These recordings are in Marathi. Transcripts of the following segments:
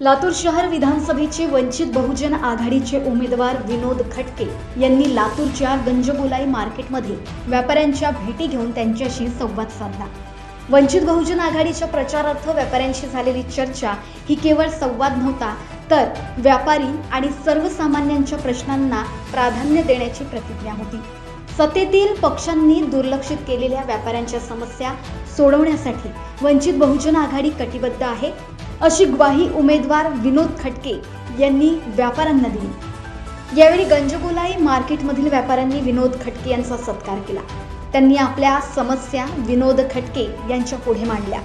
लातूर शहर विधानसभेचे वंचित बहुजन आघाडीचे उमेदवार विनोद खटके यांनी लातूरच्या गंजबोलाई मार्केटमध्ये व्यापाऱ्यांच्या भेटी घेऊन त्यांच्याशी संवाद साधला. वंचित बहुजन आघाडीच्या प्रचारार्थ व्यापाऱ्यांशी झालेली चर्चा ही केवळ संवाद नव्हता तर व्यापारी आणि सर्वसामान्यांच्या प्रश्नांना प्राधान्य देण्याची प्रतिज्ञा होती. सत्तेतील पक्षांनी दुर्लक्षित केलेल्या व्यापाऱ्यांच्या समस्या सोडवण्यासाठी वंचित बहुजन आघाडी कटिबद्ध आहे अशी ग्वाही उमेदवार विनोद खटके यांनी व्यापाऱ्यांना दिली. यावेळी गंजगोलाई मार्केटमधील व्यापाऱ्यांनी विनोद खटके यांचा सत्कार केला. त्यांनी आपल्या समस्या विनोद खटके यांच्या पुढे मांडल्या.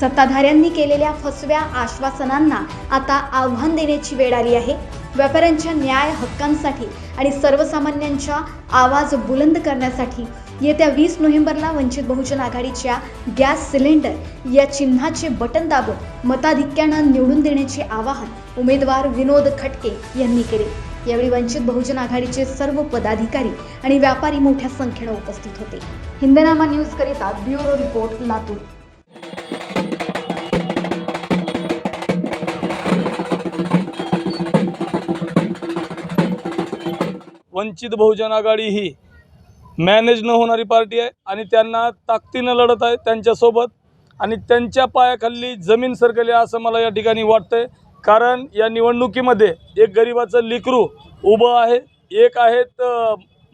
सत्ताधाऱ्यांनी केलेल्या फसव्या आश्वासनांना आता आव्हान देण्याची वेळ आली आहे. व्यापाऱ्यांच्या न्याय हक्कांसाठी आणि सर्वसामान्यांच्या आवाज बुलंद करण्यासाठी येत्या वीस नोव्हेंबरला वंचित बहुजन आघाडीच्या गॅस सिलेंडर या चिन्हाचे बटन दाबून मताधिक्यानं निवडून देण्याचे आवाहन उमेदवार विनोद खटके यांनी केले. यावेळी वंचित बहुजन आघाडीचे सर्व पदाधिकारी आणि व्यापारी मोठ्या संख्येनं उपस्थित होते. हिंदनामा न्यूज करिता ब्युरो रिपोर्ट लातूर. वंचित बहुजन आघाडी ही मॅनेज न होणारी पार्टी आहे आणि त्यांना ताकदीनं लढत आहे त्यांच्यासोबत. आणि त्यांच्या पायाखाली जमीन सरकली आहे असं मला या ठिकाणी वाटतंय. कारण या निवडणुकीमध्ये एक गरिबाचं लिकरू उभं आहे. एक आहेत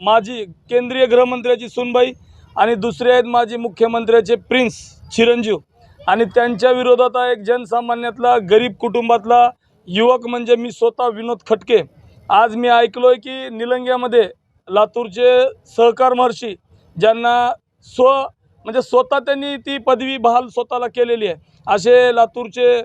माजी केंद्रीय गृहमंत्र्याची सुनबाई आणि दुसरे आहेत माजी मुख्यमंत्र्याचे प्रिन्स चिरंजीव. आणि त्यांच्या विरोधात आहे एक जनसामान्यातला गरीब कुटुंबातला युवक म्हणजे मी स्वतः विनोद खटके आज मी ऐकलो आहे की निलंग्यामध्ये लातूरचे सहकार महर्षी ज्यांना स्व म्हणजे स्वतः त्यांनी ती पदवी बहाल स्वतःला केलेली आहे. असे लातूरचे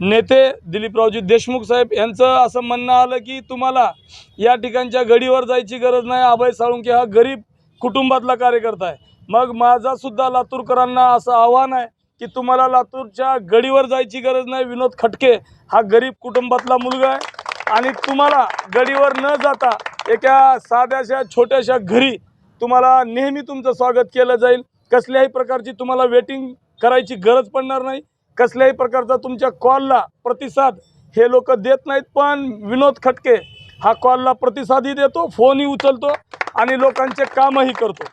नेते दिलीपरावजी देशमुख साहेब यांचं असं म्हणणं आलं की तुम्हाला या ठिकाणच्या गडीवर जायची गरज नाही अभय साळुंके हा गरीब कुटुंबातला कार्यकर्ता आहे. मग माझासुद्धा लातूरकरांना असं आव्हान आहे की तुम्हाला लातूरच्या गडीवर जायची गरज नाही. विनोद खटके हा गरीब कुटुंबातला मुलगा आहे. आणि तुम्हाला गडीवर न जाता एका साध्याशा छोट्याशा घरी तुम्हाला नेहमी तुमचं स्वागत केलं जाईल. कसल्याही प्रकारची तुम्हाला वेटिंग करायची गरज पडणार नाही. कसल्याही प्रकारचा तुमच्या कॉलला प्रतिसाद हे लोक देत नाहीत पण विनोद खटके हा कॉलला प्रतिसादही देतो फोनही उचलतो आणि लोकांचे कामही करतो.